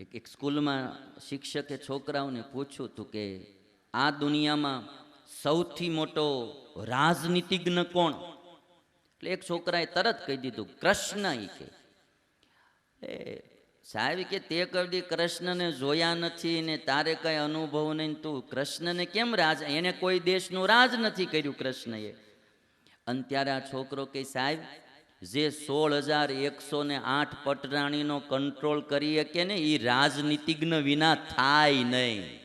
એક એક સ્કૂલમાં શિક્ષકે છોકરાઓને પૂછ્યું હતું કે આ દુનિયામાં સૌથી મોટો રાજનીતિજ્ઞ કોણ? એટલે એક છોકરાએ તરત કહી દીધું, કૃષ્ણ એ કે. એ સાહેબ કે, તે કદી કૃષ્ણને જોયા નથી ને તારે કઈ અનુભવ નહીં તું કૃષ્ણને કેમ રાજ એને કોઈ દેશનું રાજ નથી કર્યું કૃષ્ણએ. અને ત્યારે આ છોકરો કે સાહેબ જે સોળ હજાર એકસો ને આઠ પટરાણીનો કંટ્રોલ કરી શકે ને એ રાજનીતિજ્ઞ વિના થાય નહીં.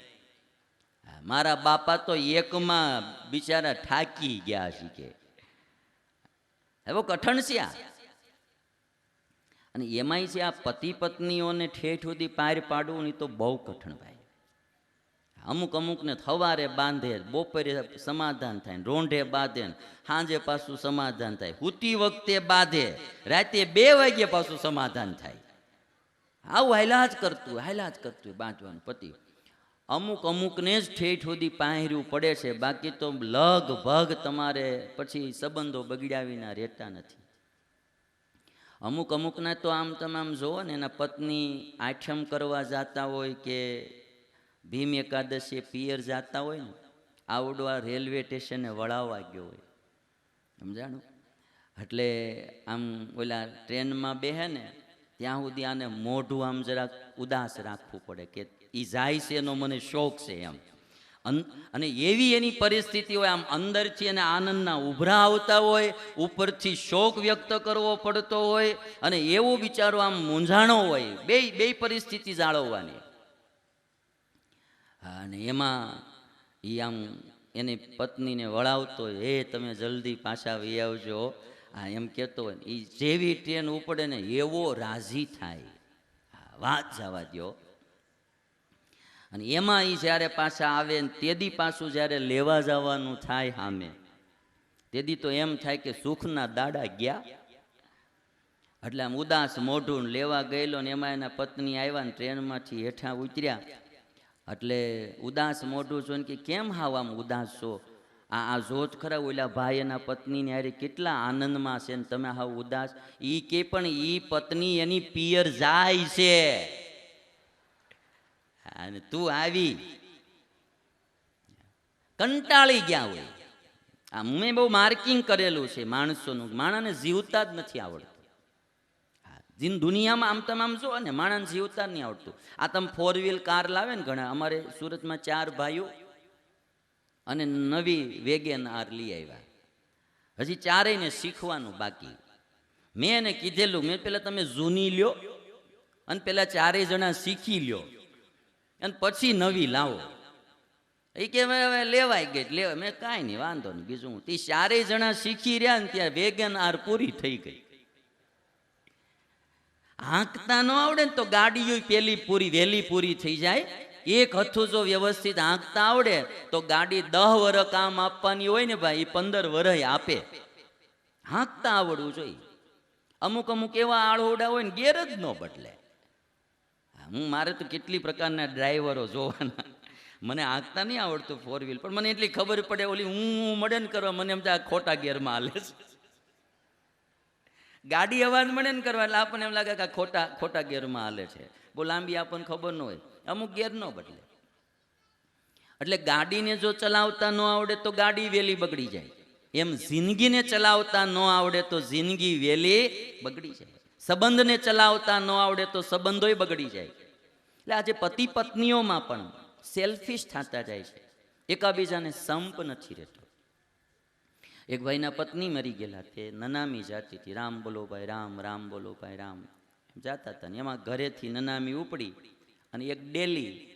મારા બાપા તો એકમાં બિચારા ઠાકી ગયા કે. હવે કઠણ છે આ. અને એમાંય છે આ પતિ પત્નીઓને ઠેઠ સુધી પાર પાડવું ને તો બહુ કઠણ ભાઈ. અમુક અમુકને થવારે બાંધે, બપોરે સમાધાન થાય, રોંઢે બાંધે, સાંજે પાછું સમાધાન થાય. હુતી વખતે બાંધે, રાતે બે વાગ્યે પાછું સમાધાન થાય. આવું હાયલા જ કરતું હાયલા જ કરતું બાંધવાનું પતિ. અમુક અમુકને જ ઠેઠ સુધી પહેર્યું પડે છે, બાકી તો લગભગ તમારે પછી સંબંધો બગડ્યા વિના રહેતા નથી. અમુક અમુકના તો આમ તમે આમ જુઓ ને, એના પત્ની આઠમ કરવા જાતા હોય કે ભીમ એકાદશીએ પિયર જાતા હોય ને આવડવા રેલવે સ્ટેશને વળાવવા ગયો હોય. સમજાણું? એટલે આમ ઓલા ટ્રેનમાં બેહે ને, ત્યાં સુધી આને મોઢું આમ જરાક ઉદાસ રાખવું પડે કે એ જાય છે એનો મને શોખ છે એમ. અને એવી એની પરિસ્થિતિ હોય, આમ અંદરથી અને આનંદના ઉભરા આવતા હોય, ઉપરથી શોક વ્યક્ત કરવો પડતો હોય, અને એવો બિચારો આમ મૂંઝાણો હોય બે બે પરિસ્થિતિ જાળવવાની. હા, અને એમાં એ આમ એની પત્નીને વળાવતો હે તમે જલ્દી પાછા વી આવજો. આ એમ કહેતો હોય એ જેવી ટ્રેન ઉપડે ને એવો રાજી થાય. હા, વાત જવા દ્યો. અને એમાં એ જ્યારે પાછા આવે ને તેદી પાછું જ્યારે લેવા જવાનું થાય સામે તેદી તો એમ થાય કે સુખના દાડા ગયા. એટલે આમ ઉદાસ મોઢું લેવા ગયેલો ને એમાં એના પત્ની આવ્યા ને ટ્રેનમાંથી હેઠા ઉતર્યા. એટલે ઉદાસ મોઢું જોઈને કે કેમ હાવ આમ ઉદાસ છો? આ આ જોત ખરા ઓલા ભાઈ એના પત્નીને અરે કેટલા આનંદમાં છે ને તમે હાવ ઉદાસ. ઈ કે પણ ઈ પત્ની એની પિયર જાય છે. અને તું આવી. કંટાળી ગયા હોય. આ મેં બહુ માર્કિંગ કરેલું છે માણસોનું. માણસને જીવતા જ નથી આવડતું. જીન દુનિયામાં આમ તમામ જો ને માણસ જીવતા નહીં આવડતું. આ તમે ફોર વ્હીલ કાર લાવે ને ઘણા, અમારે સુરતમાં ચાર ભાઈઓ અને નવી વેગેન આર લઈ આવ્યા. હજી ચારેયને શીખવાનું બાકી. મેં એને કીધેલું, મેં પેલા તમે જૂની લ્યો અને પેલા ચારેય જણા શીખી લ્યો અને પછી નવી લાવો. એ કે હવે લેવાય ગઈ, લેવાય. મેં કાંઈ નહીં, વાંધો નહીં, બીજું તે ચારેય જણા શીખી રહ્યા ને ત્યાં વેગન આર પૂરી થઈ ગઈ. હાંકતા ન આવડે ને તો ગાડીઓ પેલી પૂરી વહેલી પૂરી થઈ જાય. એક હથું જો વ્યવસ્થિત હાંકતા આવડે તો ગાડી દહ વર કામ આપવાની હોય ને ભાઈ પંદર વરય આપે. હાંકતા આવડવું જોઈએ. અમુક અમુક એવા આળોડા હોય ને ગેર જ ન બદલે. હું મારે તો કેટલી પ્રકારના ડ્રાઈવરો જોવાના. મને આંકતા નહીં આવડતું ફોર વ્હીલ પણ મને એટલી ખબર પડે, ઓલી હું મળે કરવા, મને એમ ખોટા ગેરમાં હાલે છે. ગાડી અવાજ મળે ને કરવા એટલે આપણને એમ લાગે કે ખોટા ખોટા ગેરમાં હાલે છે. બહુ લાંબી આપણને ખબર ન હોય. અમુક ગેર ન બદલે. એટલે ગાડીને જો ચલાવતા ન આવડે તો ગાડી વેલી બગડી જાય. એમ જિંદગીને ચલાવતા ન આવડે તો જિંદગી વેલી બગડી જાય. સંબંધને ચલાવતા ન આવડે તો સંબંધોય બગડી જાય. એટલે આજે પતિ પત્નીઓમાં પણ સેલ્ફિશ થતા જાય છે. એકાબીજાને સંપ નથી રહેતો. એક ભાઈના પત્ની મરી ગયેલા તે નનામી જાતી હતી. રામ બોલો ભાઈ, રામ રામ બોલો ભાઈ, રામ. એમ જાતા હતા ને એમાં ઘરેથી નનામી ઉપડી અને એક ડેલી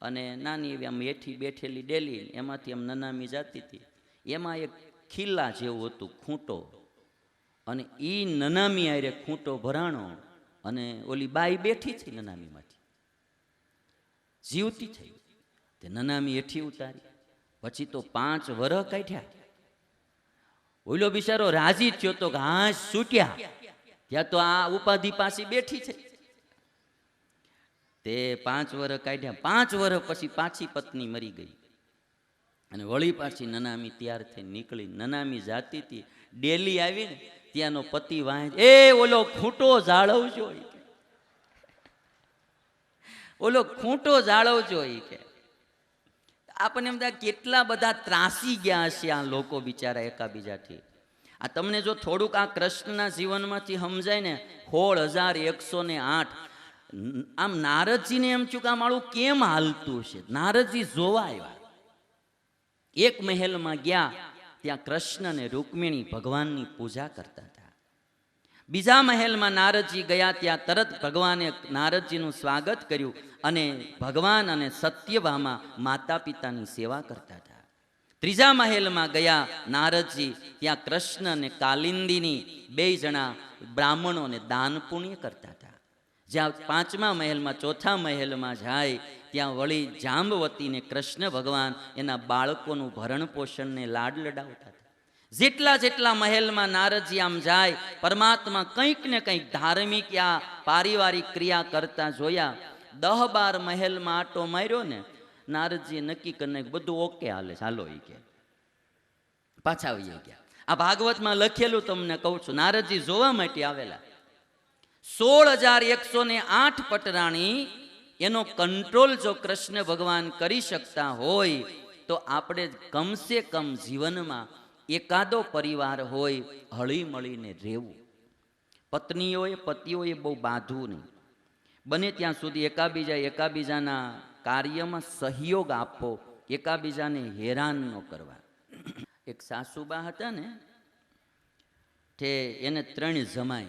અને નાની એવી આમ હેઠી બેઠેલી ડેલી એમાંથી આમ નનામી જાતી હતી. એમાં એક ખીલ્લા જેવું હતું, ખૂંટો. અને એ નનામી આરે ખૂંટો ભરાણો અને ઓલી બાઈ બેઠી હતી નનામીમાંથી. જીવતી થઈ. તે નનામી હેઠી ઉતારી. પછી તો પાંચ વરહ કાઢ્યા. ઓલો બિચારો રાજી થયો તો ઘાસ છૂટ્યા ત્યાં તો આ ઉપાધિ પાસે બેઠી છે. તે પાંચ વર્ષ કાઢ્યા. પાંચ વર્ષ પછી પાછી પત્ની મરી ગઈ. અને વળી પાછી નનામી ત્યાર થઈ નીકળી. નનામી જાતી હતી. ડેલી આવી ને ત્યાંનો પતિ વાંચ એ ઓલો ખૂંટો જાળવજો. ઓલો ખૂંટો જાળવજો એ કે. આપણને એમ થાય કેટલા બધા ત્રાસી ગયા હશે આ લોકો બિચારા એકાબીજાથી. આ તમને જો થોડુંક આ કૃષ્ણના જીવનમાંથી સમજાય ને, સોળ હજાર એકસો ને આઠ, આમ નારદજીને એમ થયું મારું કેમ હાલતું છે નારદજી જોવા આવ્યા. એક મહેલમાં ગયા, ત્યાં કૃષ્ણ ને રૂકમિણી ભગવાનની પૂજા કરતા. બીજા મહેલમાં નારદજી ગયા ત્યાં તરત ભગવાને નારદજીનું સ્વાગત કર્યું અને ભગવાન અને સત્યભામાં માતા પિતાની સેવા કરતા હતા. ત્રીજા મહેલમાં ગયા નારદજી, ત્યાં કૃષ્ણ અને કાલિંદીની બે જણા બ્રાહ્મણોને દાન પુણ્ય કરતા હતા. જ્યાં પાંચમા મહેલમાં, ચોથા મહેલમાં જાય, ત્યાં વળી જાંબવતીને કૃષ્ણ ભગવાન એના બાળકોનું ભરણ પોષણને લાડ લડાવતા હતા. જેટલા જેટલા મહેલમાં નારદજી આમ જાય, પરમાત્મા કંઈક ને કંઈક ધાર્મિક યા પારિવારિક ક્રિયા કરતા જોયા. દહ બાર મહેલમાં આટો માર્યો ને નારદજીએ નક્કી કરીને બધું ઓકે હાલે ચાલો એ કે. પાછા આવી ગયા આ ભાગવતમાં લખેલું તમને કહું છું, નારદજી જોવા માટે આવેલા. સોળ હજાર એકસો ને આઠ પટરાણી, એનો કંટ્રોલ જો કૃષ્ણ ભગવાન કરી શકતા હોય, તો આપણે કમસે કમ જીવનમાં એકાદો પરિવાર હોય હળી મળીને રહેવું. પત્નીઓએ, પતિઓએ બહુ બાંધવું નહીં. બને ત્યાં સુધી એકાબીજા એકાબીજાના કાર્યમાં સહયોગ આપવો એકાબીજાને હેરાન ન કરવા. એક સાસુબા હતા ને, તે એને ત્રણ જમાઈ.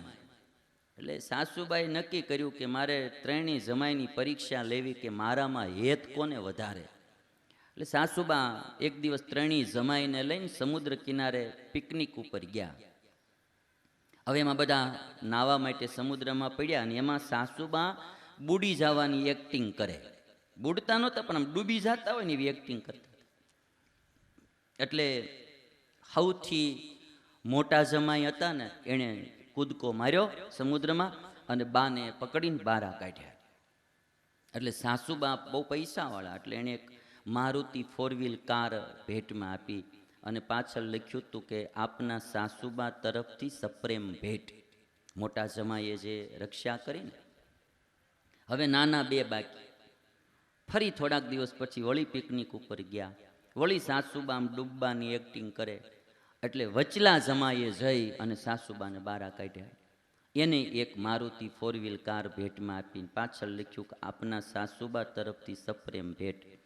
એટલે સાસુબાઈ નક્કી કર્યું કે મારે ત્રણેય જમાઈની પરીક્ષા લેવી કે મારામાં હેત કોને વધારે. એટલે સાસુબા એક દિવસ ત્રણેય જમાઈને લઈને સમુદ્ર કિનારે પિકનિક ઉપર ગયા. હવે એમાં બધા નાવા માટે સમુદ્રમાં પડ્યા અને એમાં સાસુબા બુડી જવાની એક્ટિંગ કરે. બુડતા નહોતા, પણ આમ ડૂબી જતા હોય ને એવી એક્ટિંગ કરતા એટલે સૌથી મોટા જમાઈ હતા ને, એણે કૂદકો માર્યો સમુદ્રમાં અને બાને પકડીને બારા કાઢ્યા. એટલે સાસુબા બહુ પૈસાવાળા, એટલે એણે એક મારુતિ ફોર વ્હીલ કાર ભેટમાં આપી અને પાછળ લખ્યું હતું કે આપના સાસુબા તરફથી સપ્રેમ ભેટ. મોટા જમાઈએ જે રક્ષા કરીને હવે નાના બે બાકી. ફરી થોડાક દિવસ પછી વળી પિકનિક ઉપર ગયા. વળી સાસુબામ ડૂબવાની એક્ટિંગ કરે. એટલે વચલા જમાઈએ જઈ અને સાસુબાને બારા કાઢ્યા. એને એક મારુતિ ફોર વ્હીલ કાર ભેટમાં આપીને પાછળ લખ્યું કે આપના સાસુબા તરફથી સપ્રેમ ભેટ.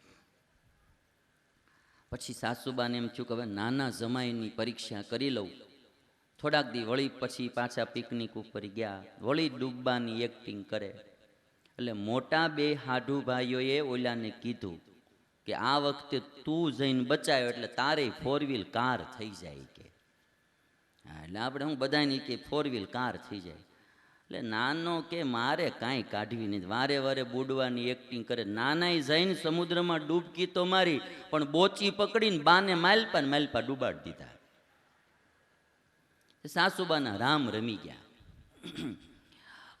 પછી સાસુબાને એમ થયું કે હવે નાના જમાઈની પરીક્ષા કરી લઉં. થોડાક દી વળી પછી પાછા પિકનિક ઉપર ગયા. વળી ડૂબવાની એક્ટિંગ કરે. એટલે મોટા બે હાઢુ ભાઈઓએ ઓલાને કીધું કે આ વખતે તું જઈને બચાવ્યો એટલે તારે ફોર વ્હીલ કાર થઈ જાય કે. એટલે આપણે હું બધાને કે ફોર વ્હીલ કાર થઈ જાય. એટલે નાનો કે મારે કાંઈ કાઢવી નહીં વારે વારે બુડવાની એક્ટિંગ કરે. નાનાય જઈને સમુદ્રમાં ડૂબકી તો મારી, પણ બોચી પકડીને બાને માલપા માલપા ડૂબાડી દીધા. સાસુબાના રામ રમી ગયા.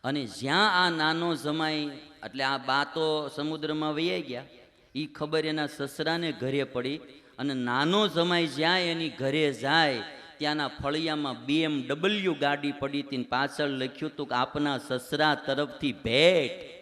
અને જ્યાં આ નાનો જમાઈ, એટલે આ બા તો સમુદ્રમાં વૈયા ગયા. એ ખબર એના સસરાને ઘરે પડી અને નાનો જમાય જ્યાં એની ઘરે જાય ત્યાંના ફળિયામાં બીએમડબલ્યુ ગાડી પડી હતી પાછળ લખ્યું હતું કે આપના સસરા તરફથી ભેટ.